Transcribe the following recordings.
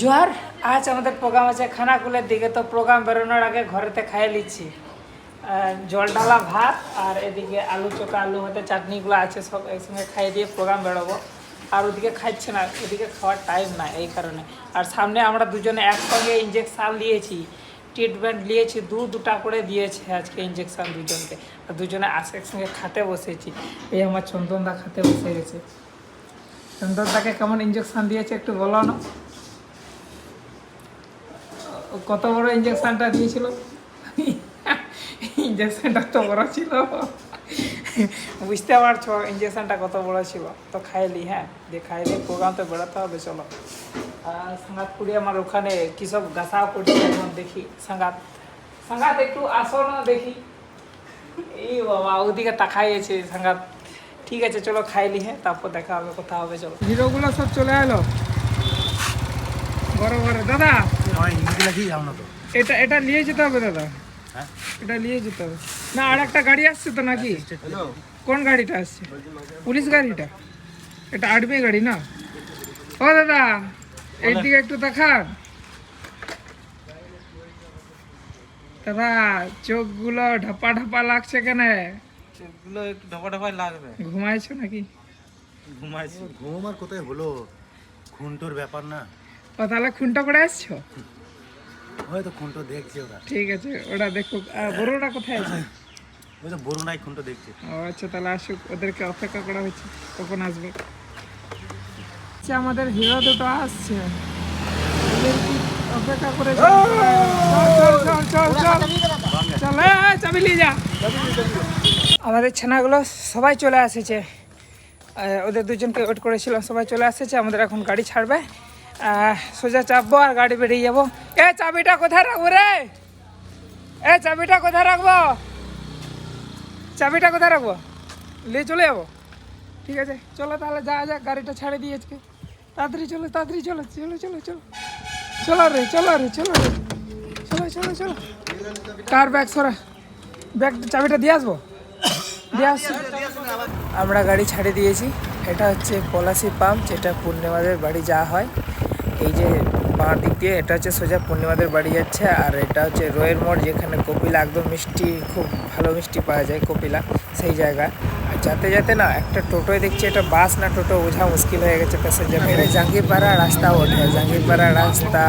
জোয়ার, আজ আমাদের প্রোগ্রাম আছে খানাকুলের দিকে। তো প্রোগ্রাম বেরোনোর আগে ঘরেতে খাইয়ে নিচ্ছি। জল ডালা, ভাত আর এদিকে আলু চোখা, আলু হতে চাটনিগুলো আছে, সব একসঙ্গে খাইয়ে দিয়ে প্রোগ্রাম বেরোবো। আর ওদিকে খাচ্ছে না, ওদিকে খাওয়ার টাইম না এই কারণে। আর সামনে আমরা দুজনে একসঙ্গে ইঞ্জেকশান নিয়েছি ট্রিটমেন্ট নিয়েছি, দু দুটা করে দিয়েছে আজকে ইঞ্জেকশান দুজনকে। আর দুজনে আজকে একসঙ্গে খাতে বসেছি। এই আমার চন্দনদা খাতে বসে গেছে। চন্দনদাকে কেমন ইঞ্জেকশান দিয়েছে একটু বলো না। কত বড় ইঞ্জেকশনটা দিয়েছিল? ইঞ্জেকশনটা তো বড় ছিল। বুঝতে পারছ ইঞ্জেকশনটা কত বড় ছিল? তো খাইলি হ্যাঁ দিয়ে খাইলে প্রোগ্রাম তো বেরোতে হবে, চলো। সাঙ্গাত পুরি আমার ওখানে কী সব করছে এখন, দেখি। সাঙ্গাত সাঙ্গাত একটু আসো না, দেখি। এই বাবা, ওদিকে তাকাইছে সাঙ্গাত ঠিক আছে, চলো খাইলি হ্যাঁ তারপর দেখা হবে, কথা হবে, চলো। হিরোগুলো সব চলে এলো? বড় বড়, দাদা! এটা এটা নিয়ে যেতে হবে দাদা। হ্যাঁ? এটা নিয়ে যেতে হবে। না আর একটা গাড়ি আসছে তো নাকি? কোন গাড়িটা আসছে? পুলিশ গাড়িটা? এটা আর্মি গাড়ি না? ও দাদা এই দিকে একটু দেখান। দাদা চোখগুলো ঢাপা ঢাপা লাগছে কেন? এগুলো একটু ঢপা ঢপাই লাগবে। ঘুমাইছো নাকি? ঘুমাইছি। ঘুম আর কোথায় হলো? খুনটোর ব্যাপার না। ও তাহলে খুনটা করে আসছো? হয়তো খুনটো দেখছে ওরা। ঠিক আছে ওটা দেখো বড়টা কোথায় আছে? ওই তো বড় নাই খুনটো দেখছে। ও আচ্ছা তাহলে আসুক ওদেরকে অপেক্ষা করা হচ্ছে কখন আসবে? আচ্ছা আমাদের হিরো দুটো আসছে। অপেক্ষা করে চল চল চল চাবি নিয়ে যা। আমাদের ছানাগুলো সবাই চলে এসেছে। ওদের দুজনকে ওয়েট করেছিলাম সবাই চলে এসেছে আমাদের এখন গাড়ি ছাড়বে। সোজা চাপবো আর গাড়ি বেরিয়ে যাব। এ, চাবিটা কোথায় রাখব রে? এ, চাবিটা কোথায় রাখব? চাবিটা কোথায় রাখব? নিয়ে চলে যাব। ঠিক আছে, চলো তাহলে যা যাক, গাড়িটা ছাড়ে দিয়ে আজকে। তাড়াতাড়ি চলো তাড়াতাড়ি চলো চলো চলো চলো। চলো রে চলো রে চলো রে। চলো চলো চলো। কার ব্যাগ সরা? ব্যাগ, চাবিটা দিয়ে আসব? দিয়ে আসছি। আমরা গাড়ি ছাড়ে দিয়েছি। এটা হচ্ছে পলাশি পাম্প, যেটা পূর্ণিমাদের বাড়ি যাওয়া হয়। এই যে বাঁ দিক দিয়ে, এটা হচ্ছে সোজা পূর্ণিমাদের বাড়ি যাচ্ছে, আর এটা হচ্ছে রয়ের মোড়, যেখানে কপিলা একদম মিষ্টি, খুব ভালো মিষ্টি পাওয়া যায় কপিলা, সেই জায়গা। আর যাতে যাতে না, একটা টোটোয় দেখছি, এটা বাস না টোটো, বোঝা মুশকিল হয়ে গেছে প্যাসেঞ্জার এটা জাঙ্গিপাড়া রাস্তা ওঠে জাঙ্গিপাড়া রাস্তা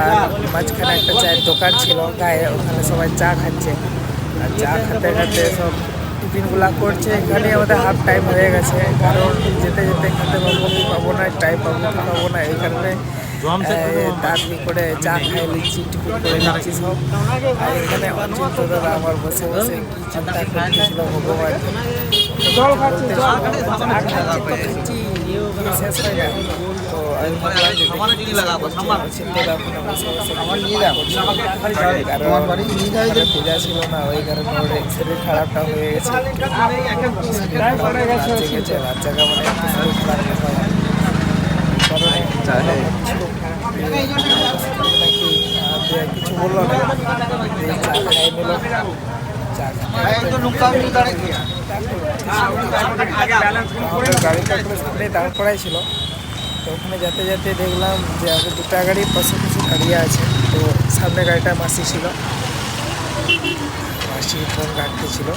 মাঝখানে একটা চায়ের দোকান ছিল, গায়ে ওখানে সবাই চা খাচ্ছে। আর চা খেতে খেতে সব টিফিনগুলা করছে এখানে আমাদের হাফ টাইম হয়ে গেছে। কারণ যেতে যেতে খেতে পাবো কি পাবো না টাইম পাবো কি পাবো না এই কারণে তাড়াতাড়ি করে চা খাই নিচ্ছি টিফিন করে নিচ্ছি সব। আর এখানে অচিন্ত দাদা আমার বসে বসে কি চিন্তা করতেছিল ভগবান শেষ হয় না। তো আমি ভাবলাম যে দেখি অচিন্ত দা ওখানে বসে বসে কারণ ওখানে পূজা ছিল না ওই কারণে ওর শরীর খারাপটা হয়ে গেছে মানে হয় নাকি আহ, কিছু বলল না গাড়িটা একটু দাঁড় করাই ছিল তো ওখানে যেতে যেতে দেখলাম যে আগে দুটা গাড়ি পাশাপাশি দাঁড়িয়ে আছে। তো সামনে গাড়িটা মাসি ছিল। মাসি ফোন ঘাটতে ছিল।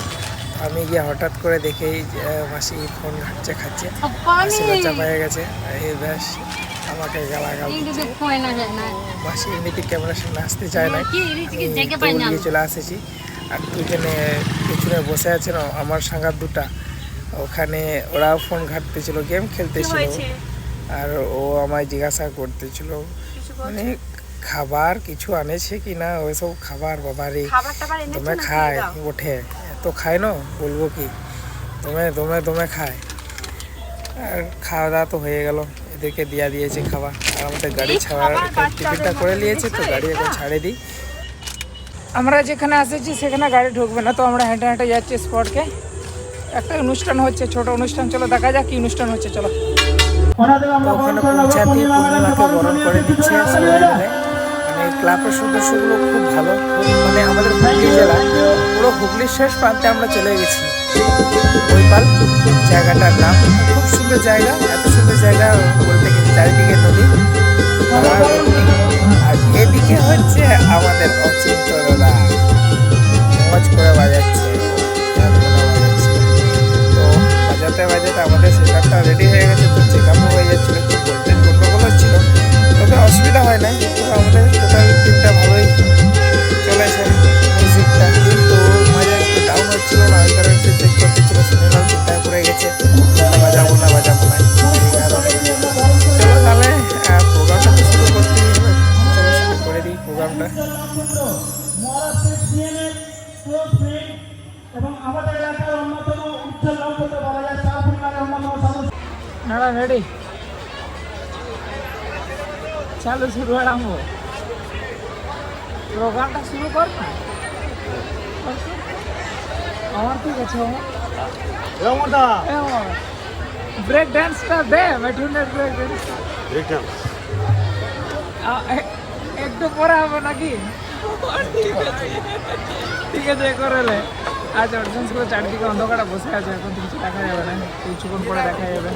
আমি গিয়ে হঠাৎ করে দেখেই মাসি ফোন ঘাটছে খাচ্ছে। মাসি বাচ্চা পেয়ে গেছে। এই ব্যাস আমাকে গালাগাল। মাসি এমনিতে ক্যামেরার সামনে আসতে চায় না। চলে এসেছি আর দুজনে পিছনে বসে আছে না আমার সাঙ্গার দুটা। ওখানে ওরাও ফোন ঘাটতেছিল গেম খেলতেছিল। আর ও আমায় জিজ্ঞাসা করতেছিল মানে খাবার কিছু আনেছে কি না? ওইসব খাবার বাবারে তুমি খায় ওঠে। তো খায় না? বলব কি? তুমি তুমি তুমি খায়। আর খাওয়া দাওয়া তো হয়ে গেল। এদেরকে দিয়া দিয়েছে খাবার। আর আমাদের গাড়ি ছাড়ার টিকিটটা করে নিয়েছে তো গাড়ি এখন ছাড়ে দিই। আমরা যেখানে এসেছি সেখানে গাড়ি ঢুকবে না তো আমরা হেঁটে হেঁটে যাচ্ছি স্পটকে একটা অনুষ্ঠান হচ্ছে ছোট অনুষ্ঠান চলো দেখা যাক কি অনুষ্ঠান হচ্ছে চলো। ওখানে পৌঁছাতে পূর্ণিমাকে বরণ মানে খুব ভালো। মানে আমাদের হুগলি জেলা পুরো হুগলির শেষ প্রান্তে আমরা চলে গেছি। বৈপাল জায়গাটার নাম। খুব সুন্দর জায়গা এত সুন্দর জায়গা বলতে গেলে চারিদিকে নদী। আর এদিকে হচ্ছে আমাদের অচিন্তরা মজ করে বাজাচ্ছে। বাজাতে বাজাতে আমাদের সেটারটা রেডি হয়ে গেছে, তো চেকআপও হয়ে যাচ্ছিল একটু ভোল্টেজ গন্ডগোল হচ্ছিল। তবে অসুবিধা হয় নাই আমাদের টোটাল টিমটা ভালোই চলেছে মিউজিকটা কিন্তু মাঝে একটু ডাউন হচ্ছিল, না, ওই কারণে সে চেক করতেছিল শুনেলাম চিন্তায় পড়ে গেছে বাজাবো, না বাজাবো, না। চলো তাহলে প্রোগ্রামটা তো শুরু করতেই হবে। চলো শুরু করে দিই প্রোগ্রামটা এবং আমাদের এলাকার রেডি চালু শুরু আরম্ভ প্রোগ্রামটা শুরু কর না। কর, কর। আমার ঠিক আছে আমার ব্রেক ড্যান্সটা দে মেটুনের ব্রেক ড্যান্স একটু পরে হবে নাকি? ঠিক আছে ঠিক আছে করেলে আচ্ছা অডিয়েন্স করে চারদিকে অন্ধকারে বসে আছে, এখন কিছু দেখা যাবে না। কিছুক্ষণ পরে দেখা যাবে।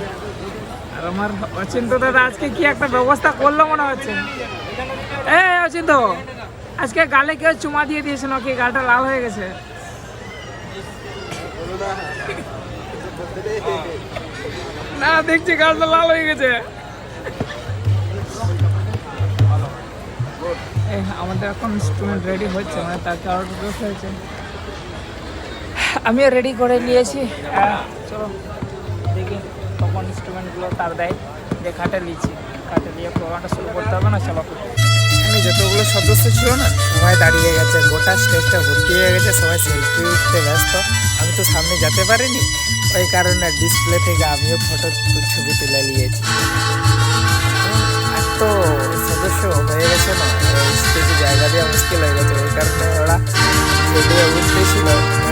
আর আমার অচিন্ত দাদা আজকে কি একটা ব্যবস্থা করল মনে হচ্ছে? এ অচিন্ত আজকে গালে কেউ চুমা দিয়ে দিয়েছে নাকি? গালটা লাল হয়ে গেছে। না, দেখছি গালটা লাল হয়ে গেছে। আমাদের এখন স্টুডেন্ট রেডি হচ্ছে মানে তার ড্রেস হয়েছে। আমিও রেডি করে নিয়েছি। চলো, দেখি তখন ইনস্ট্রুমেন্টগুলো তার দেয়। যে খাটে নিয়েছি। খাটে নিয়ে প্রোগ্রামটা শুরু করতে হবে না, চলো। যতগুলো সদস্য ছিল না, সবাই দাঁড়িয়ে গেছে। গোটা স্টেজটা ভর্তি হয়ে গেছে, সবাই সেলফি উঠতে ব্যস্ত। আমি তো সামনে যেতে পারিনি। ওই কারণে ডিসপ্লে থেকে আমিও ফটো ছবি তুলে নিয়েছি। এত সদস্য হয়ে গেছে না স্টেজে জায়গা দেওয়া মুশকিল হয়ে গেছে। ওই কারণে ওরা ভিডিও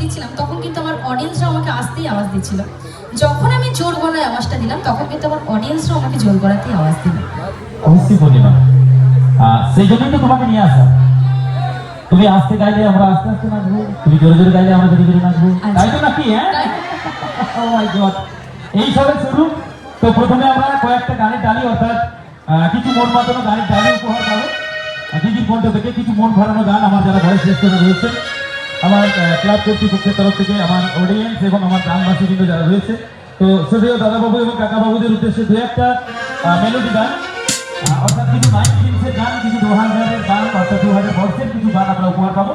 দিচ্ছিলাম তখন কিন্তু আমার অডিয়েন্সরা আমাকে আস্তেই আওয়াজ দিচ্ছিল। যখন আমি জোর গলায় আওয়াজটা দিলাম তখন কিন্তু আমার অডিয়েন্সরা আমাকে জোর গলাতেই আওয়াজ দিল। অবশ্যই আহ, সেই জন্যই তো তোমাকে নিয়ে আসা তুমি আস্তে গাইলে আমরা আস্তে আস্তে নাচবো তুমি জোরে জোরে গাইলে আমরা জোরে জোরে নাচবো। তাই তো নাকি হ্যাঁ? Oh my God. এই সবে শুরু। তো প্রথমে আমরা কয়েকটা গানের ডালি অর্থাৎ কিছু মন মাতানো গানের ডালি উপহার পাবো। দিদির কণ্ঠ থেকে কিছু মন ভরানো গান আমার যারা ভয়েস রেস্টুরেন্ট রয়েছে আমার ক্লাব কর্তৃপক্ষের তরফ থেকে আমার অডিয়েন্স এবং আমার গ্রামবাসী কিন্তু যারা রয়েছে। তো শ্রদ্ধেয় দাদাবাবু এবং কাকাবাবুদের উদ্দেশ্যে দু একটা মেলোডি গান। অর্থাৎ কিছু নাইনটিন্সের গান, কিছু দু হাজারের গান অর্থাৎ দু হাজার বর্ষের কিছু গান আমরা উপহার পাবো।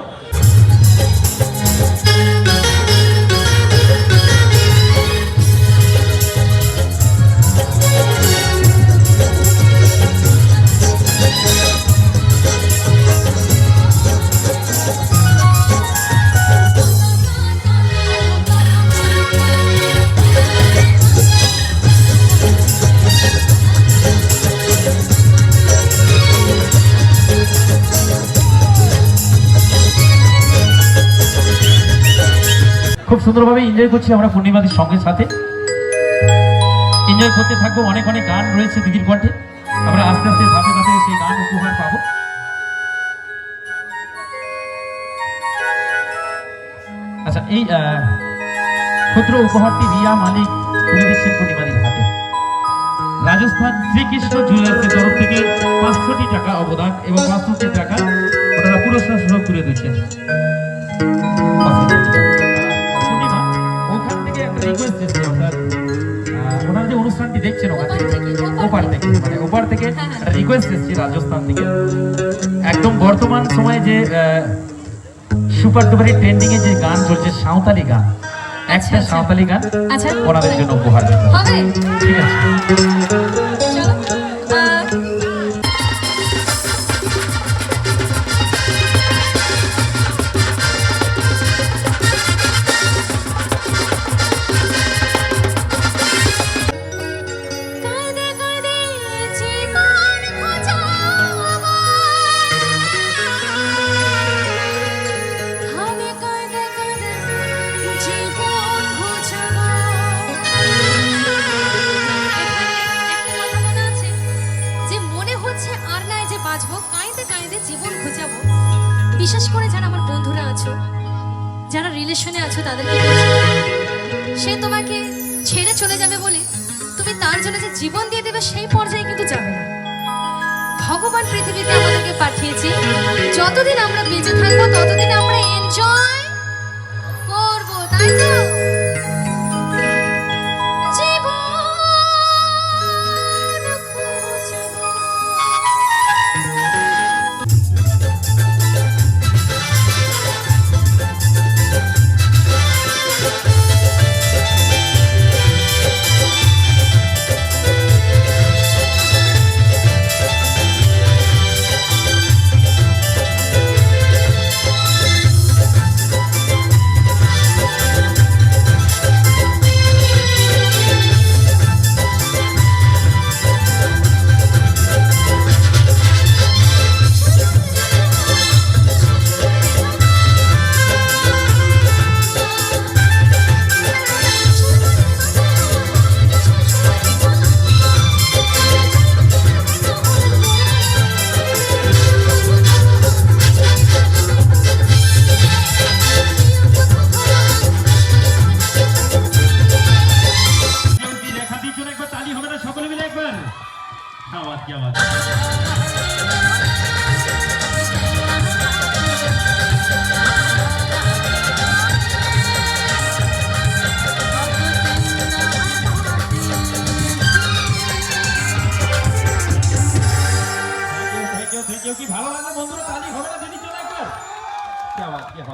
খুব সুন্দরভাবে এনজয় করছি আমরা পূর্ণিমাদির সঙ্গে সাথে। এনজয় করতে থাকব, অনেক অনেক গান রয়েছে দিদির কণ্ঠে। আমরা আস্তে আস্তে ধাপে ধাপে সেই গান উপহার পাবো। আচ্ছা এই ক্ষুদ্র উপহারটি রিয়া মালিক তুলে দিচ্ছেন পূর্ণিমাদির হাতে। রাজস্থান শ্রীকৃষ্ণ জুয়েলার্সের তরফ থেকে পাঁচশোটি টাকা অবদান এবং পাঁচশোটি টাকা ওনারা পুরস্কার সহ তুলে দিচ্ছেন। এসেছে, আহ, যে অনুষ্ঠানটি দেখছেন ওখান ওপার থেকে, ওপার মানে ওপার থেকে রিকোয়েস্ট এসেছে রাজস্থান থেকে। একদম বর্তমান সময়ে যে সুপার ডুপারি ট্রেন্ডিং এ যে গান চলছে সাঁওতালি গান। একটা আচ্ছা। সাঁওতালি গান আচ্ছা। ওনাদের জন্য উপহার ঠিক আছে। বিশ্বাস করে যারা আমার বন্ধুরা আছো, যারা রিলেশনে আছো, তাদেরকে সে তোমাকে ছেড়ে চলে যাবে বলে তুমি তার জন্য যে জীবন দিয়ে দেবে সেই পর্যায়ে কিন্তু যাবে না। ভগবান পৃথিবীতে আমাদেরকে পাঠিয়েছে, যতদিন আমরা বেঁচে থাকব, ততদিন আমরা এনজয়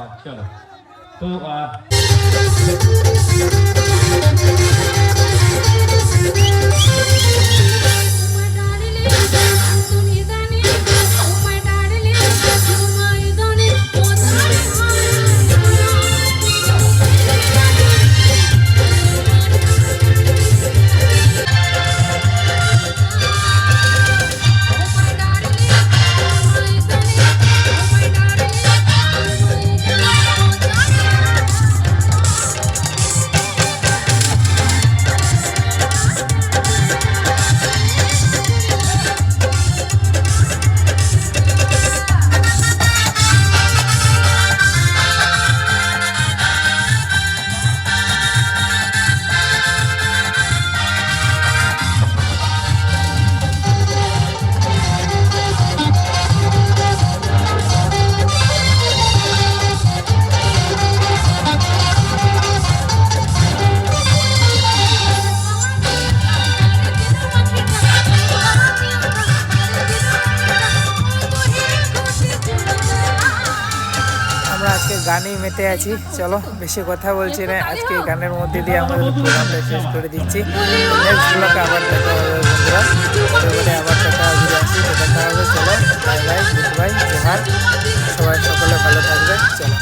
আওয়াজ কি আওয়াজ চলো তো আহ, আমরা গানেই মেতে আছি। চলো, বেশি কথা বলছি না। আজকে গানের মধ্যে দিয়ে আমাদের প্রোগ্রামটা শেষ করে দিচ্ছি। নেক্সট ব্লকে আবার দেখা হবে বন্ধুরা। এবারে আবার দেখা হবে আসি দেখা হবে। চলো বাই বাই গুড বাই জোহার। সবাই সকলে ভালো থাকবে চলো।